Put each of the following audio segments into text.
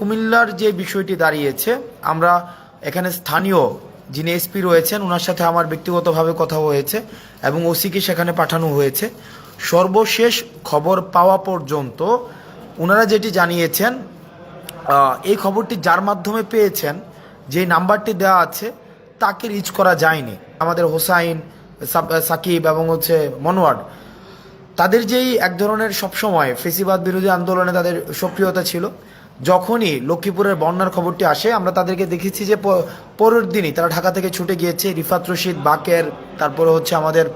কুমিল্লার যে বিষয়টি দাঁড়িয়েছে, আমরা এখানে স্থানীয় যিনি এসপি রয়েছেন ওনার সাথে আমার ব্যক্তিগতভাবে কথা হয়েছে এবং ওসিকে সেখানে পাঠানো হয়েছে। সর্বশেষ খবর পাওয়া পর্যন্ত ওনারা যেটি জানিয়েছেন এই খবরটি যার মাধ্যমে পেয়েছেন, যে নাম্বারটি দেওয়া আছে, তাকে রিচ করা যায়নি। আমাদের হোসাইন সাকিব এবং হচ্ছে মনোয়ার, তাদের যেই এক ধরনের সবসময় ফেসিবাদ বিরোধী আন্দোলনে তাদের সক্রিয়তা ছিল। যখনই লক্ষ্মীপুরের বন্যার খবরটি আসে, আমরা তাদেরকে দেখেছি যে পরের দিনই তারা ঢাকা থেকে ছুটে গিয়েছে রিফাত রশিদ, বাকের, তারপরে হচ্ছে আমাদের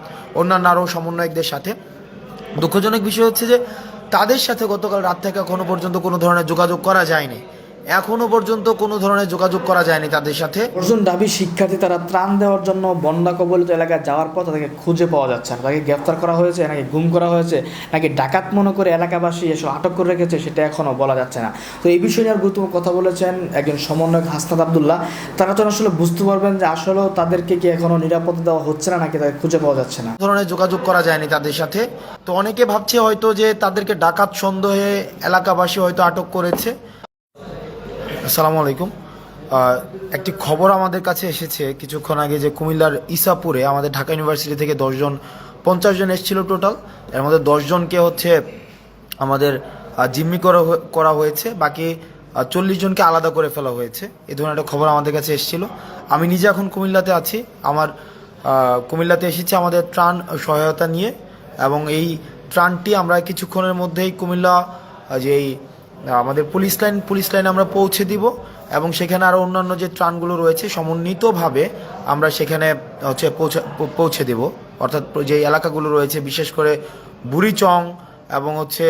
অন্যান্য আরও সমন্বয়কদের সাথে। দুঃখজনক বিষয় হচ্ছে যে তাদের সাথে গতকাল রাত থেকে এখনও পর্যন্ত কোনো ধরনের যোগাযোগ করা যায়নি। এখনও পর্যন্ত কোনো ধরনের যোগাযোগ করা যায়নি তাদের সাথে। অর্জুন ডাবি শিক্ষার্থী তারা ত্রাণ দেওয়ার জন্য বন্যা কবলিত এলাকায় যাওয়ার পর তাদেরকে খুঁজে পাওয়া যাচ্ছে না। তাকে গ্রেফতার করা হয়েছে নাকি গুম করা হয়েছে নাকি ডাকাত মনে করে এলাকাবাসী এসব আটক করে রেখেছে সেটা এখনও বলা যাচ্ছে না। তো এই বিষয়ে আর গুরুত্বপূর্ণ কথা বলেছেন একজন সমন্বয়ক হাসনাত আবদুল্লাহ। তারা তো আসলে বুঝতে পারবেন যে আসলেও তাদেরকে কি এখনও নিরাপত্তা দেওয়া হচ্ছে না নাকি তাদের খুঁজে পাওয়া যাচ্ছে না। ধরনের যোগাযোগ করা যায়নি তাদের সাথে। তো অনেকে ভাবছে হয়তো যে তাদেরকে ডাকাত সন্দেহে এলাকাবাসী হয়তো আটক করেছে। আসসালামু আলাইকুম। একটি খবর আমাদের কাছে এসেছে। কিছুক্ষণ আগে যে কুমিল্লার ইসাপুরে আমাদের ঢাকা ইউনিভার্সিটি থেকে দশজন পঞ্চাশ জন এসেছিল টোটাল। এর মধ্যে দশজনকে হচ্ছে আমাদের জিম্মি করা করা হয়েছে। বাকি চল্লিশ জনকে আলাদা করে ফেলা হয়েছে। এই ধরনের একটা খবর আমাদের কাছে এসেছিল। আমি নিজে এখন কুমিল্লাতে আছি। আমার কুমিল্লাতে এসেছি আমাদের ত্রাণ সহায়তা নিয়ে। এবং এই ত্রাণটি আমরা কিছুক্ষণের মধ্যেই কুমিল্লা আহ, যে এই আমাদের পুলিশ লাইন পুলিশ লাইন আমরা পৌঁছে দিব এবং সেখানে আরও অন্যান্য যে ত্রাণগুলো রয়েছে, সমন্বিতভাবে আমরা সেখানে হচ্ছে পৌঁছে পৌঁছে দেব। অর্থাৎ যে এলাকাগুলো রয়েছে, বিশেষ করে বুড়িচং এবং হচ্ছে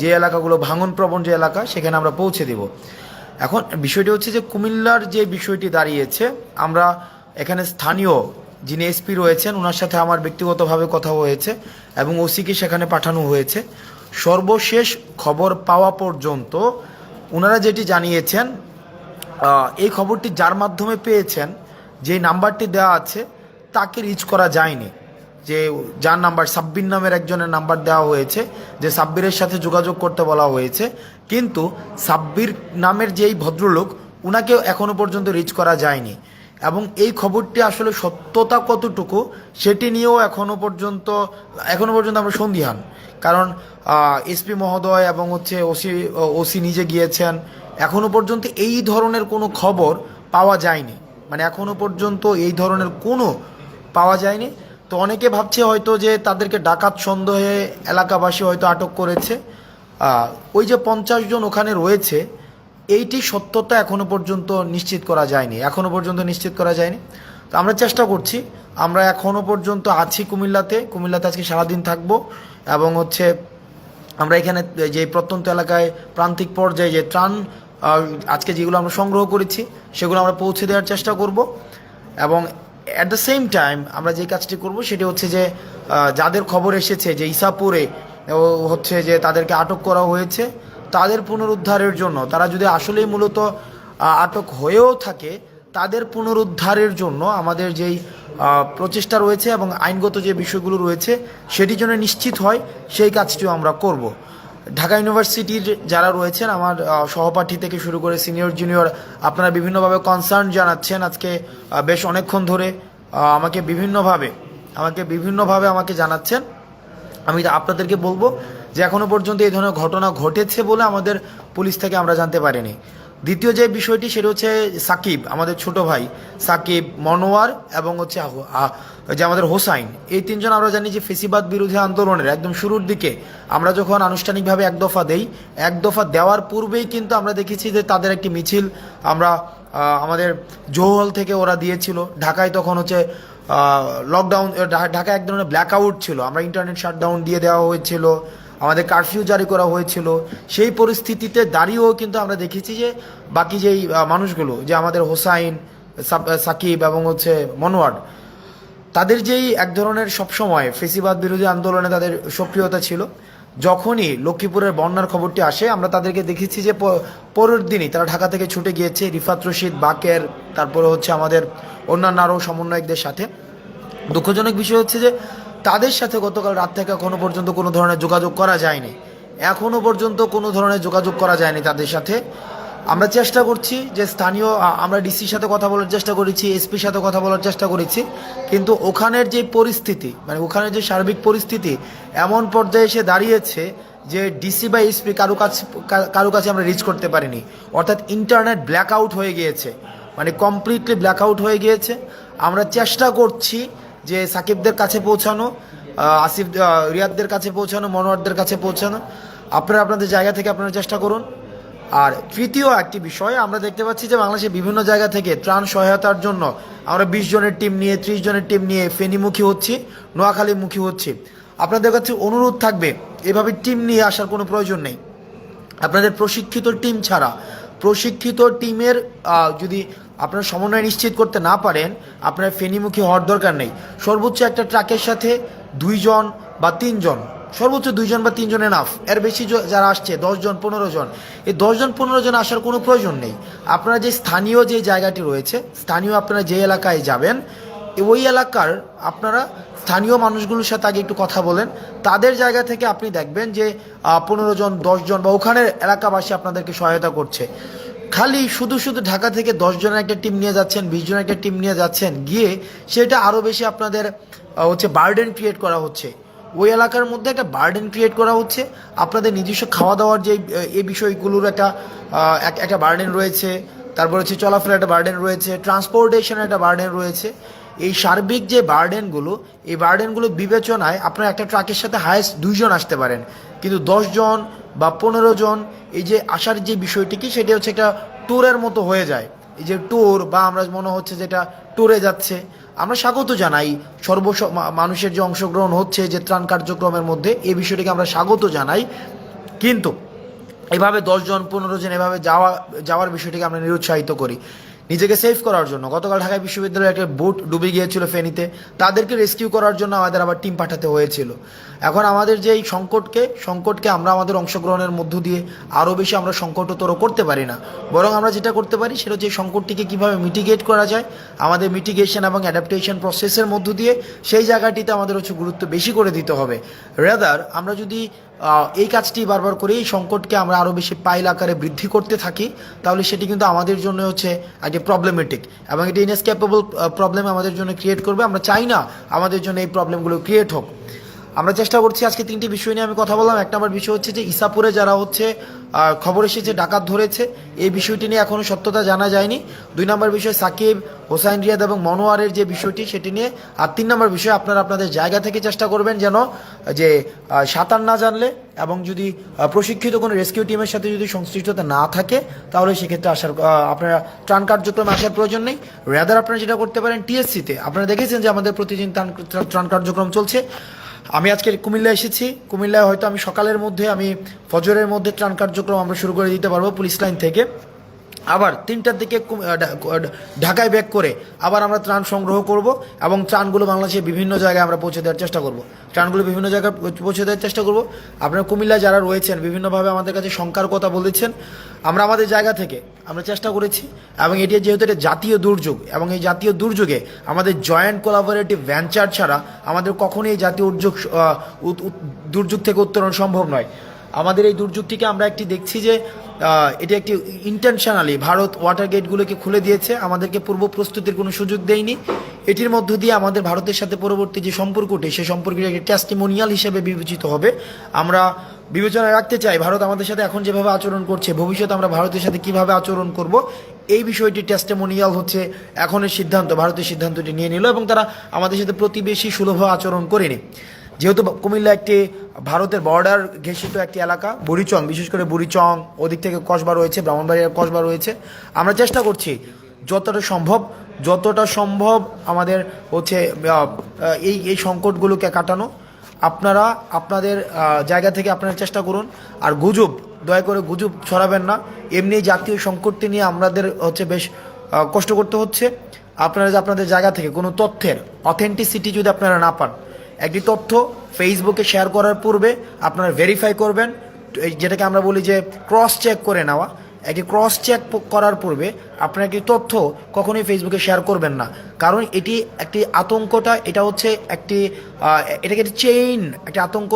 যে এলাকাগুলো, ভাঙনপ্রবণ যে এলাকা, সেখানে আমরা পৌঁছে দেব। এখন বিষয়টি হচ্ছে যে কুমিল্লার যে বিষয়টি দাঁড়িয়েছে, আমরা এখানে স্থানীয় যিনি এসপি রয়েছেন ওনার সাথে আমার ব্যক্তিগতভাবে কথা হয়েছে এবং ওসিকে সেখানে পাঠানো হয়েছে। সর্বশেষ খবর পাওয়া পর্যন্ত ওনারা যেটি জানিয়েছেন এই খবরটি যার মাধ্যমে পেয়েছেন, যে নাম্বারটি দেওয়া আছে, তাকে রিচ করা যায়নি। যে যার নাম্বার সাব্বির নামের একজনের নাম্বার দেওয়া হয়েছে, যে সাব্বিরের সাথে যোগাযোগ করতে বলা হয়েছে। কিন্তু সাব্বির নামের যেই ভদ্রলোক ওনাকেও এখনও পর্যন্ত রিচ করা যায়নি। এবং এই খবরটি আসলে সত্যতা কতটুকু, সেটি নিয়েও এখনও পর্যন্ত এখনও পর্যন্ত আমরা সন্দিহান। কারণ এসপি মহোদয় এবং হচ্ছে ওসি ওসি নিজে গিয়েছেন এখনও পর্যন্ত এই ধরনের কোনো খবর পাওয়া যায়নি। মানে এখনও পর্যন্ত এই ধরনের কোনো পাওয়া যায়নি। তো অনেকে ভাবছে হয়তো যে তাদেরকে ডাকাত সন্দেহে এলাকাবাসী হয়তো আটক করেছে। ওই যে পঞ্চাশ জন ওখানে রয়েছে এইটি সত্যতা এখনও পর্যন্ত নিশ্চিত করা যায়নি, এখনও পর্যন্ত নিশ্চিত করা যায়নি। তো আমরা চেষ্টা করছি, আমরা এখনও পর্যন্ত আছি কুমিল্লাতে কুমিল্লাতে আজকে সারাদিন থাকব এবং হচ্ছে আমরা এখানে যে প্রত্যন্ত এলাকায় প্রান্তিক পর্যায়ে যে ত্রাণ আজকে যেগুলো আমরা সংগ্রহ করেছি, সেগুলো আমরা পৌঁছে দেওয়ার চেষ্টা করব। এবং অ্যাট দ্য সেম টাইম আমরা যে কাজটি করব সেটি হচ্ছে যে যাদের খবর এসেছে যে ইসাপুরে হচ্ছে যে তাদেরকে আটক করা হয়েছে তাদের পুনরুদ্ধারের জন্য, তারা যদি আসলেই মূলত আটক হয়েও থাকে, তাদের পুনরুদ্ধারের জন্য আমাদের যেই প্রচেষ্টা রয়েছে এবং আইনগত যে বিষয়গুলো রয়েছে সেটি যেন নিশ্চিত হয়, সেই কাজটিও আমরা করব। ঢাকা ইউনিভার্সিটির যারা রয়েছেন, আমার সহপাঠী থেকে শুরু করে সিনিয়র জুনিয়র, আপনারা বিভিন্নভাবে কনসার্ন জানাচ্ছেন আজকে বেশ অনেকক্ষণ ধরে আমাকে বিভিন্নভাবে আমাকে বিভিন্নভাবে আমাকে জানাচ্ছেন। আমি আপনাদেরকে বলব যে এখনও পর্যন্ত এই ধরনের ঘটনা ঘটেছে বলে আমাদের পুলিশ থেকে আমরা জানতে পারিনি। দ্বিতীয় যে বিষয়টি সেটা হচ্ছে সাকিব, আমাদের ছোট ভাই সাকিব মনোয়ার এবং হচ্ছে যে আমাদের হোসাইন। এই তিনজন আমরা জানি যে ফেসিবাদ বিরোধী আন্দোলনের একদম শুরুর দিকে আমরা যখন আনুষ্ঠানিকভাবে এক দফা দেই, এক দফা দেওয়ার পূর্বেই কিন্তু আমরা দেখেছি যে তাদের একটি মিছিল আমরা আমাদের জৌহল থেকে ওরা দিয়েছিল। ঢাকায় তখন হচ্ছে লকডাউন ঢাকায় এক ধরনের ব্ল্যাক আউট ছিল। আমরা ইন্টারনেট শাটডাউন দিয়ে দেওয়া হয়েছিল। আমাদের কারফিউ জারি করা হয়েছিল। সেই পরিস্থিতিতে দাঁড়িয়েও কিন্তু আমরা দেখেছি যে বাকি যেই মানুষগুলো, যে আমাদের হোসাইন সাকিব এবং হচ্ছে মনোয়ার, তাদের যেই এক ধরনের সবসময় ফেসিবাদ বিরোধী আন্দোলনে তাদের সক্রিয়তা ছিল, যখনই লক্ষ্মীপুরের বন্যার খবরটি আসে, আমরা তাদেরকে দেখেছি যে পরের দিনই তারা ঢাকা থেকে ছুটে গিয়েছে রিফাত রশিদ, বাকের, তারপরে হচ্ছে আমাদের অন্যান্য আরও সমন্বয়কদের সাথে। দুঃখজনক বিষয় হচ্ছে যে তাদের সাথে গতকাল রাত থেকে এখনও পর্যন্ত কোনো ধরনের যোগাযোগ করা যায়নি। এখনও পর্যন্ত কোনো ধরনের যোগাযোগ করা যায়নি তাদের সাথে। আমরা চেষ্টা করছি যে স্থানীয় আমরা ডিসির সাথে কথা বলার চেষ্টা করেছি এসপির সাথে কথা বলার চেষ্টা করেছি। কিন্তু ওখানের যে পরিস্থিতি মানে ওখানের যে সার্বিক পরিস্থিতি, এমন পর্যায়ে এসে দাঁড়িয়েছে যে ডিসি বা এসপি কারও কাছে কারও কাছে আমরা রিচ করতে পারিনি। অর্থাৎ ইন্টারনেট ব্ল্যাক আউট হয়ে গিয়েছে। মানে কমপ্লিটলি ব্ল্যাক আউট হয়ে গিয়েছে। আমরা চেষ্টা করছি যে সাকিবদের কাছে পৌঁছানো আসিফ রিয়াদদের কাছে পৌঁছানো, মনোয়ারদের কাছে পৌঁছানো, আপনারা আপনাদের জায়গা থেকে আপনারা চেষ্টা করুন। আর তৃতীয় একটি বিষয়, আমরা দেখতে পাচ্ছি যে বাংলাদেশের বিভিন্ন জায়গা থেকে ত্রাণ সহায়তার জন্য আমরা বিশ জনের টিম নিয়ে, ত্রিশ জনের টিম নিয়ে ফেনীমুখী হচ্ছি, নোয়াখালীমুখী হচ্ছি। আপনাদের কাছে অনুরোধ থাকবে, এভাবে টিম নিয়ে আসার কোনো প্রয়োজন নেই। আপনাদের প্রশিক্ষিত টিম ছাড়া, প্রশিক্ষিত টিমের যদি আপনারা সমন্বয় নিশ্চিত করতে না পারেন, আপনার ফেনীমুখী হওয়ার দরকার নেই। সর্বোচ্চ একটা ট্রাকের সাথে দুইজন বা তিনজন, সর্বোচ্চ দুইজন বা তিনজন এনাফ এর বেশি যারা আসছে, দশজন পনেরো জন এই দশজন পনেরো জন আসার কোনো প্রয়োজন নেই। আপনারা যে স্থানীয় যে জায়গাটি রয়েছে, স্থানীয় আপনারা যে এলাকায় যাবেন ওই এলাকার আপনারা স্থানীয় মানুষগুলোর সাথে আগে একটু কথা বলেন। তাদের জায়গা থেকে আপনি দেখবেন যে পনেরো জন দশজন বা ওখানের এলাকাবাসী আপনাদেরকে সহায়তা করছে। খালি শুধু শুধু ঢাকা থেকে দশ জনের একটা টিম নিয়ে যাচ্ছেন, বিশ জনের একটা টিম নিয়ে যাচ্ছেন, গিয়ে সেটা আরও বেশি আপনাদের হচ্ছে বার্ডেন ক্রিয়েট করা হচ্ছে। ওই এলাকার মধ্যে একটা বার্ডেন ক্রিয়েট করা হচ্ছে। আপনাদের নিজস্ব খাওয়া দাওয়ার যে এই বিষয়গুলোর একটা একটা বার্ডেন রয়েছে। তারপর হচ্ছে চলাফেরার একটা বার্ডেন রয়েছে। ট্রান্সপোর্টেশনের একটা বার্ডেন রয়েছে। এই সার্বিক যে বার্ডেনগুলো এই বার্ডেনগুলো বিবেচনায় আপনার একটা ট্রাকের সাথে হায়েস্ট দুইজন আসতে পারেন। কিন্তু জন বা পনেরো জন, এই যে আসার যে বিষয়টি কি, সেটা হচ্ছে একটা ট্যুরের মতো হয়ে যায়। এই যে ট্যুর বা আমরা মনে হচ্ছে যেটা ট্যুরে যাচ্ছে। আমরা স্বাগত জানাই সর্ব মানুষের যে অংশগ্রহণ হচ্ছে, যে ত্রাণ কার্যক্রমের মধ্যে, এই বিষয়টিকে আমরা স্বাগত জানাই। কিন্তু এভাবে দশজন পনেরো জন এভাবে যাওয়া, যাওয়ার বিষয়টিকে আমরা নিরুৎসাহিত করি। নিজেকে সেভ করার জন্য। গতকাল ঢাকা বিশ্ববিদ্যালয়ে একটা বোট ডুবে গিয়েছিল ফেনীতে। তাদেরকে রেস্কিউ করার জন্য আমাদের আবার টিম পাঠাতে হয়েছিল। এখন আমাদের যে এই সংকটকে সংকটকে আমরা আমাদের অংশগ্রহণের মধ্য দিয়ে আরও বেশি আমরা সংকটতর করতে পারি না। বরং আমরা যেটা করতে পারি সেটা হচ্ছে সংকটটিকে কীভাবে মিটিগেট করা যায়, আমাদের মিটিগেশন এবং অ্যাডাপ্টেশন প্রসেসের মধ্য দিয়ে সেই জায়গাটিতে আমাদের হচ্ছে গুরুত্ব বেশি করে দিতে হবে। রেদার আমরা যদি এই কাজটি বারবার করে এই সংকটকে আমরা আরও বেশি পাইল আকারে বৃদ্ধি করতে থাকি, তাহলে সেটি কিন্তু আমাদের জন্য হচ্ছে একটি প্রবলেমেটিক এবং এটি ইনএসকেপেবল প্রবলেম আমাদের জন্য ক্রিয়েট করবে। আমরা চাই না আমাদের জন্য এই প্রবলেমগুলো ক্রিয়েট হোক। আমরা চেষ্টা করছি আজকে তিনটি বিষয় নিয়ে আমি কথা বললাম। এক নম্বর বিষয় হচ্ছে যে ইসাপুরে যারা হচ্ছে খবর এসেছে, ডাকাত ধরেছে, এই বিষয়টি নিয়ে এখনও সত্যতা জানা যায়নি। দুই নম্বর বিষয় সাকিব, হোসাইন রিয়াদ এবং মনোয়ারের যে বিষয়টি, সেটি নিয়ে। আর তিন নম্বর বিষয় আপনারা আপনাদের জায়গা থেকে চেষ্টা করবেন যেন, যে সাঁতার না জানলে এবং যদি প্রশিক্ষিত কোনো রেস্কিউ টিমের সাথে যদি সংশ্লিষ্টতা না থাকে, তাহলে সেক্ষেত্রে আসার আপনারা ত্রাণ কার্যক্রমে আসার প্রয়োজন নেই। রেদার আপনারা যেটা করতে পারেন, টিএসসিতে। আপনারা দেখেছেন যে আমাদের প্রতিদিন ত্রাণ কার্যক্রম চলছে। আমি আজকে কুমিল্লা এসেছি। কুমিল্লায় হয়তো আমি সকালের মধ্যে, আমি ফজরের মধ্যে ত্রাণ কার্যক্রম আমরা শুরু করে দিতে পারব পুলিশ লাইন থেকে। আবার তিনটার দিকে ঢাকায় ব্যাক করে আবার আমরা ত্রাণ সংগ্রহ করব এবং ত্রাণগুলো বাংলাদেশের বিভিন্ন জায়গায় আমরা পৌঁছে দেওয়ার চেষ্টা করব। ত্রাণগুলো বিভিন্ন জায়গায় পৌঁছে- দেওয়ার চেষ্টা করব। আপনারা কুমিল্লায় যারা রয়েছেন, বিভিন্নভাবে আমাদের কাছে শঙ্কার কথা বলেছেন। আমরা আমাদের জায়গা থেকে আমরা চেষ্টা করেছি, এবং এটি যেহেতু এটা জাতীয় দুর্যোগ, এবং এই জাতীয় দুর্যোগে আমাদের জয়েন্ট কোলাবোরেটিভ ভেঞ্চার ছাড়া আমাদের কখনোই এই জাতীয় উদ্যোগ দুর্যোগ থেকে উত্তরণ সম্ভব নয়। আমাদের এই দুর্যোগটিকে আমরা একটি দেখছি যে এটি একটি ইন্টেনশনালি ভারত ওয়াটার গেটগুলোকে খুলে দিয়েছে, আমাদেরকে পূর্ব প্রস্তুতির কোনো সুযোগ দেয়নি। এটির মধ্য দিয়ে আমাদের ভারতের সাথে পরবর্তী যে সম্পর্কটি সেই সম্পর্কটি একটি টেস্টিমোনিয়াল হিসেবে বিবেচিত হবে। আমরা বিবেচনায় রাখতে চাই, ভারত আমাদের সাথে এখন যেভাবে আচরণ করছে, ভবিষ্যতে আমরা ভারতের সাথে কীভাবে আচরণ করব, এই বিষয়টি টেস্টেমোনিয়াল হচ্ছে এখনের সিদ্ধান্ত, ভারতের সিদ্ধান্তটি নিয়ে নিল এবং তারা আমাদের সাথে প্রতিবেশী সুলভ আচরণ করেনি। যেহেতু কুমিল্লা একটি ভারতের বর্ডার ঘেষিত একটি এলাকা, বুড়িচং, বিশেষ করে বুড়িচং, ওদিক থেকে কসবা রয়েছে ব্রাহ্মণবাড়িয়ার কসবা রয়েছে, আমরা চেষ্টা করছি যতটা সম্ভব যতটা সম্ভব আমাদের হচ্ছে এই এই সংকটগুলোকে কাটানো আপনারা আপনাদের জায়গা থেকে আপনারা চেষ্টা করুন। আর গুজব, দয়া করে গুজব ছড়াবেন না। এমনি জাতীয় সংকটটি নিয়ে আমাদের হচ্ছে বেশ কষ্ট করতে হচ্ছে। আপনারা যে আপনাদের জায়গা থেকে কোনো তথ্যের অথেন্টিসিটি যদি আপনারা না পান, একটি তথ্য ফেসবুকে শেয়ার করার পূর্বে আপনারা ভেরিফাই করবেন। যেটাকে আমরা বলি যে ক্রস চেক করে নেওয়া। একটি ক্রস চেক করার পূর্বে আপনার একটি তথ্য কখনোই ফেসবুকে শেয়ার করবেন না। কারণ এটি একটি আতঙ্কটা, এটা হচ্ছে একটি এটাকে একটি চেইন একটি আতঙ্ক।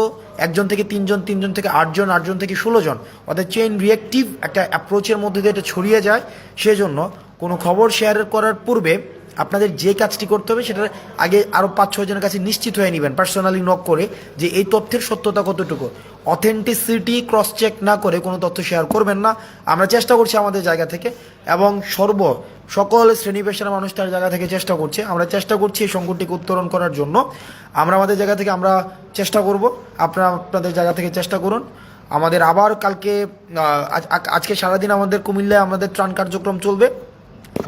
একজন থেকে তিনজন তিনজন থেকে আটজন আটজন থেকে ষোলো জন। অর্থাৎ চেইন রিয়েক্টিভ একটা অ্যাপ্রোচের মধ্যে দিয়ে এটা ছড়িয়ে যায়। সেজন্য কোনো খবর শেয়ার করার পূর্বে আপনাদের যে কাজটি করতে হবে সেটা আগে আরও পাঁচ, ছয় জনের কাছে নিশ্চিত হয়ে নেবেন পার্সোনালি নক করে যে এই তথ্যের সত্যতা কতটুকু। অথেন্টিসিটি ক্রস চেক না করে কোনো তথ্য শেয়ার করবেন না। আমরা চেষ্টা করছি আমাদের জায়গা থেকে এবং সর্ব সকল শ্রেণি পেশার মানুষ তার জায়গা থেকে চেষ্টা করছে। আমরা চেষ্টা করছি এই সংকটটিকে উত্তরণ করার জন্য। আমরা আমাদের জায়গা থেকে আমরা চেষ্টা করব। আপনারা আপনাদের জায়গা থেকে চেষ্টা করুন। আমাদের আবার কালকে আজকে সারাদিন আমাদের কুমিল্লায় আমাদের ত্রাণ কার্যক্রম চলবে।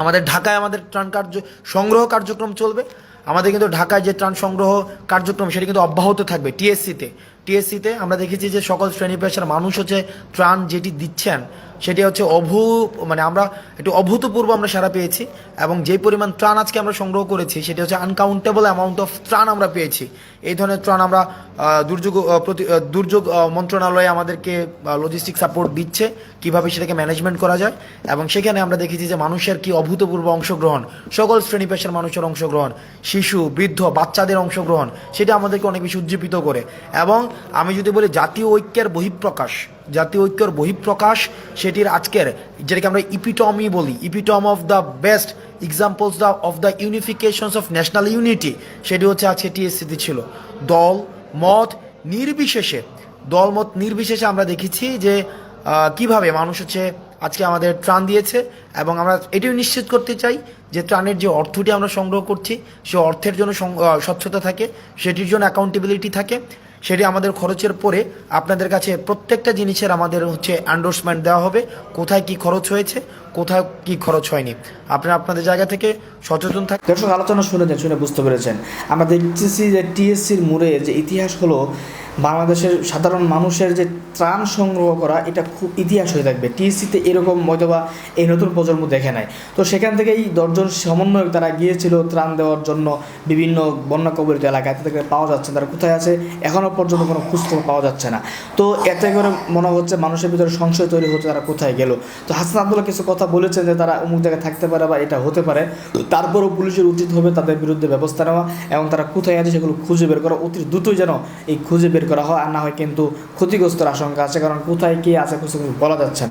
আমাদের ঢাকায় আমাদের ত্রাণ কার্য সংগ্রহ কার্যক্রম চলবে। আমাদের কিন্তু ঢাকায় যে ত্রাণ সংগ্রহ কার্যক্রম, সেটা কিন্তু অব্যাহত থাকবে টিএসসিতে টিএসসিতে আমরা দেখেছি যে সকল শ্রেণি পেশার মানুষ হচ্ছে ত্রাণ যেটি দিচ্ছেন, সেটি হচ্ছে অভূ মানে আমরা একটু অভূতপূর্ব আমরা সারা পেয়েছি এবং যে পরিমাণ ত্রাণ আজকে আমরা সংগ্রহ করেছি, সেটি হচ্ছে আনকাউন্টেবল অ্যামাউন্ট অফ ত্রাণ আমরা পেয়েছি। এই ধরনের ত্রাণ আমরা দুর্যোগ প্রতি দুর্যোগ মন্ত্রণালয়ে আমাদেরকে লজিস্টিক সাপোর্ট দিচ্ছে, কীভাবে সেটাকে ম্যানেজমেন্ট করা যায় এবং সেখানে আমরা দেখেছি যে মানুষের কি অভূতপূর্ব অংশগ্রহণ, সকল শ্রেণি পেশার মানুষের অংশগ্রহণ, শিশু, বৃদ্ধ, বাচ্চাদের অংশগ্রহণ, সেটা আমাদেরকে অনেক বেশি উজ্জীবিত করে এবং আমি যদি বলি জাতীয় ঐক্যের বহিঃপ্রকাশ, জাতীয় ঐক্যের বহিঃপ্রকাশ সেটির আজকের যেটাকে আমরা ইপিটমি বলি, epitome of the best examples the of the unifications of national unity সেটি হচ্ছে আজকে টিএসসিতে ছিল। দল, মত নির্বিশেষে দলমত নির্বিশেষে আমরা দেখেছি যে কীভাবে মানুষ হচ্ছে আজকে আমাদের ত্রাণ দিয়েছে এবং আমরা এটিও নিশ্চিত করতে চাই যে ত্রাণের যে অর্থটি আমরা সংগ্রহ করছি, সে অর্থের জন্য স্বচ্ছতা থাকে, সেটির জন্য অ্যাকাউন্টেবিলিটি থাকে। সেটি আমাদের খরচের পরে আপনাদের কাছে প্রত্যেকটা জিনিসের আমাদের হচ্ছে অ্যান্ডোর্সমেন্ট দেওয়া হবে। কোথায় কি খরচ হয়েছে কোথায় কি খরচ হয়নি? আপনারা আপনাদের জায়গা থেকে সচেতন থাক দর্শক, আলোচনা শুনেছেন শুনে বুঝতে পেরেছেন। আমরা দেখতেছি যে টিএসসির মোড়ে যে ইতিহাস হলো, বাংলাদেশের সাধারণ মানুষের যে ত্রাণ সংগ্রহ করা, এটা খুব ইতিহাস হয়ে থাকবে। টিএসসিতে এরকম হয়তোবা এই নতুন প্রজন্ম দেখে নাই। তো সেখান থেকেই দশজন সমন্বয়ক তারা গিয়েছিল ত্রাণ দেওয়ার জন্য বিভিন্ন বন্যা কবলিত এলাকায় তাদেরকে পাওয়া যাচ্ছে তারা কোথায় আছে? এখনও পর্যন্ত কোনো খোঁজখবর পাওয়া যাচ্ছে না। তো এতে করে মনে হচ্ছে মানুষের ভিতরে সংশয় তৈরি হচ্ছে তারা কোথায় গেল। তো হাসান আবদুল্লাহ, কিছু কথা বলেছেন যে তারা অমুক জায়গায় থাকতে পারে বা এটা হতে পারে, তারপরও পুলিশের উচিত হবে তাদের বিরুদ্ধে ব্যবস্থা নেওয়া এবং তারা কোথায় আছে সেগুলো খুঁজে বের করা, অতি দ্রুতই যেন এই খুঁজে বের করা হয় আর না হয় কিন্তু ক্ষতিগ্রস্তর আশঙ্কা আছে, কারণ কোথায় কে আছে কিছু বলা যাচ্ছে না।